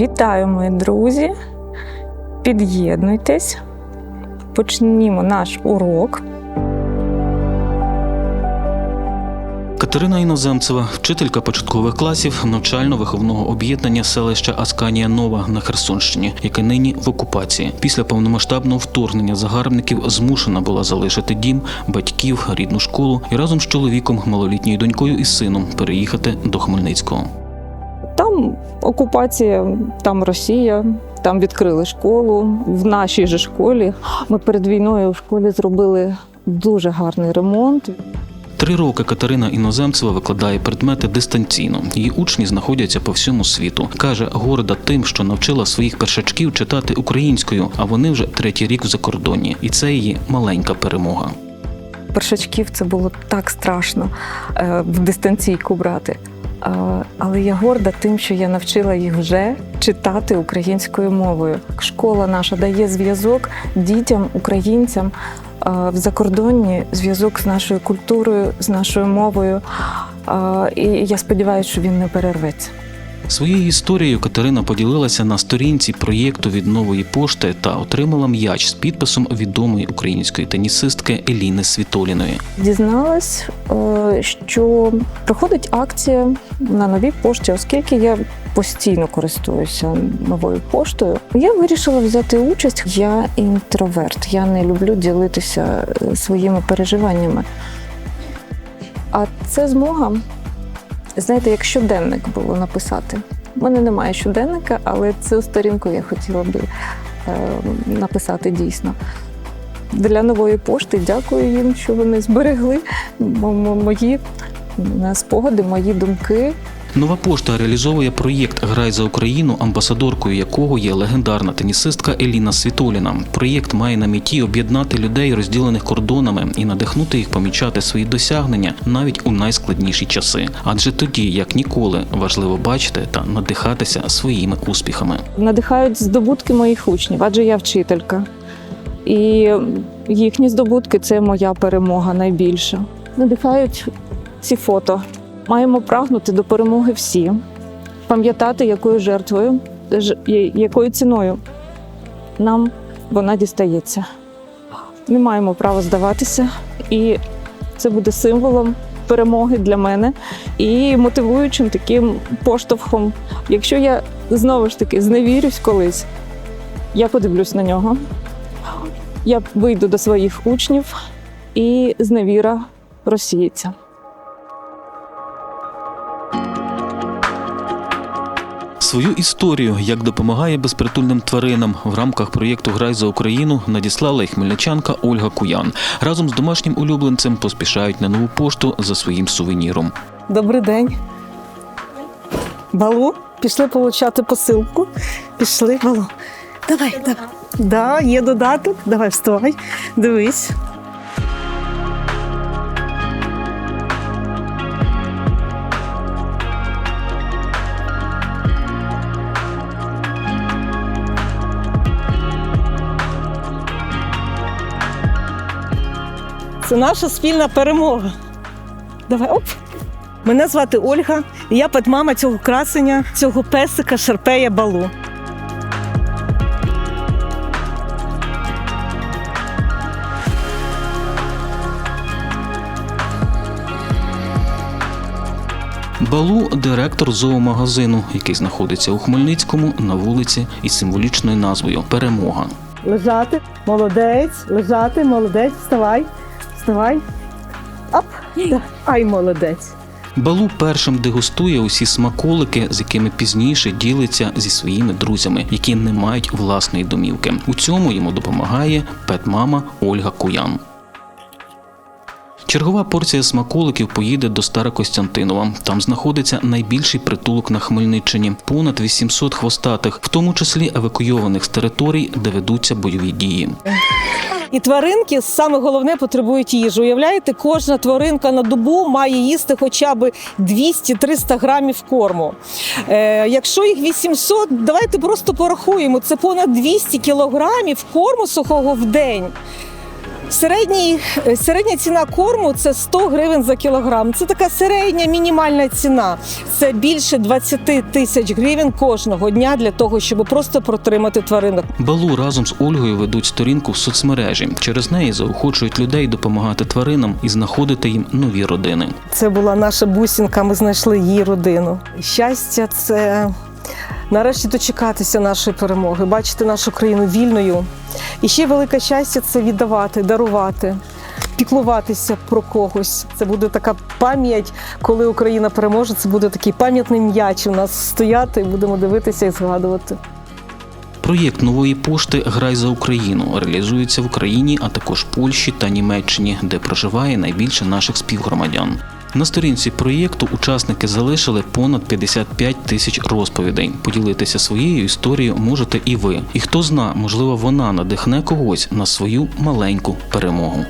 Вітаю, мої друзі! Під'єднуйтесь, почнімо наш урок. Катерина Іноземцева, вчителька початкових класів навчально-виховного об'єднання селища Асканія Нова на Херсонщині, яке нині в окупації. Після повномасштабного вторгнення загарбників змушена була залишити дім, батьків, рідну школу і разом з чоловіком, малолітньою донькою і сином переїхати до Хмельницького. Окупація, там Росія, там відкрили школу. В нашій же школі ми перед війною в школі зробили дуже гарний ремонт. Три роки Катерина Іноземцева викладає предмети дистанційно. Її учні знаходяться по всьому світу. каже, горда тим, що навчила своїх першачків читати українською, а вони вже третій рік в закордонні, і це її маленька перемога. Першачків це було так страшно е, в дистанційку брати. Е, Але я горда тим, що я навчила їх вже читати українською мовою. Школа наша дає зв'язок дітям, українцям е, в закордонні, зв'язок з нашою культурою, з нашою мовою. І я сподіваюся, що він не перерветься. Своєю історією Катерина поділилася на сторінці проєкту від нової пошти та отримала м'яч з підписом відомої української тенісистки Еліни Світоліної. Дізналась, е, що проходить акція на новій пошті, оскільки я постійно користуюся новою поштою. Я вирішила взяти участь. Я інтроверт, я не люблю ділитися своїми переживаннями. А це змога, знаєте, як щоденник було написати. У мене немає щоденника, але цю сторінку я хотіла би е, написати дійсно для нової пошти. Дякую їм, що вони зберегли мої спогади, мої думки. Нова пошта реалізовує проєкт Грай за Україну, амбасадоркою якого є легендарна тенісистка Еліна Світоліна. Проєкт має на меті об'єднати людей, розділених кордонами, і надихнути їх помічати свої досягнення навіть у найскладніші часи. Адже тоді, як ніколи, важливо бачити та надихатися своїми успіхами. Надихають здобутки моїх учнів, адже я вчителька. І їхні здобутки це моя перемога найбільша. Надихають ці фото. Маємо прагнути до перемоги всі, пам'ятати, якою жертвою, якою ціною нам вона дістається. Не маємо права здаватися, і це буде символом перемоги для мене і мотивуючим таким поштовхом. Якщо я знову ж таки зневірюсь колись, я подивлюсь на нього, я вийду до своїх учнів, і зневіра розсіється. Свою історію, як допомагає безпритульним тваринам в рамках проєкту Грай за Україну надіслала й хмельничанка Ольга Куян. Разом з домашнім улюбленцем поспішають на нову пошту за своїм сувеніром. Добрий день. Балу, пішли получати посилку. Пішли, Балу. Давай, давай. Да, є додаток. Давай, вставай. Дивись. Це наша спільна перемога. Давай, оп. Мене звати Ольга, і я педмама цього красення, цього песика Шарпея Балу. Балу директор зоомагазину, який знаходиться у Хмельницькому на вулиці із символічною назвою Перемога. Лежати, молодець, лежати, молодець, вставай, вставай. Оп, да. ай, молодець. Балу першим дегустує усі смаколики, з якими пізніше ділиться зі своїми друзями, які не мають власної домівки. У цьому йому допомагає пет-мама Ольга Куян. Чергова порція смаколиків поїде до Старокостянтинова. Там знаходиться найбільший притулок на Хмельниччині понад 800 хвостатих, в тому числі евакуйованих з територій, де ведуться бойові дії. І тваринки саме головне потребують їжі. Уявляєте, кожна тваринка на добу має їсти хоча б 200-300 грамів корму. Е, якщо їх 800, давайте просто порахуємо. Це понад 200 кілограмів корму сухого в день. Середній, е, середня ціна корму це 100 гривень за кілограм. Це така середня мінімальна ціна. Це більше 20 тисяч гривень кожного дня для того, щоб просто протримати тваринок. Балу разом з Ольгою ведуть сторінку в соцмережі. Через неї заохочують людей допомагати тваринам і знаходити їм нові родини. Це була наша бусінка. Ми знайшли її родину. Щастя, це нарешті дочекатися нашої перемоги, бачити нашу країну вільною. І ще велике щастя це віддавати, дарувати. Піклуватися про когось. Це буде така пам'ять, коли Україна переможе. Це буде такий пам'ятний м'яч у нас стояти, будемо дивитися і згадувати. Проєкт нової пошти Грай за Україну реалізується в Україні, а також Польщі та Німеччині, де проживає найбільше наших співгромадян. На сторінці проєкту учасники залишили понад 55 тисяч розповідей. Поділитися своєю історією можете і ви. І хто зна, можливо, вона надихне когось на свою маленьку перемогу.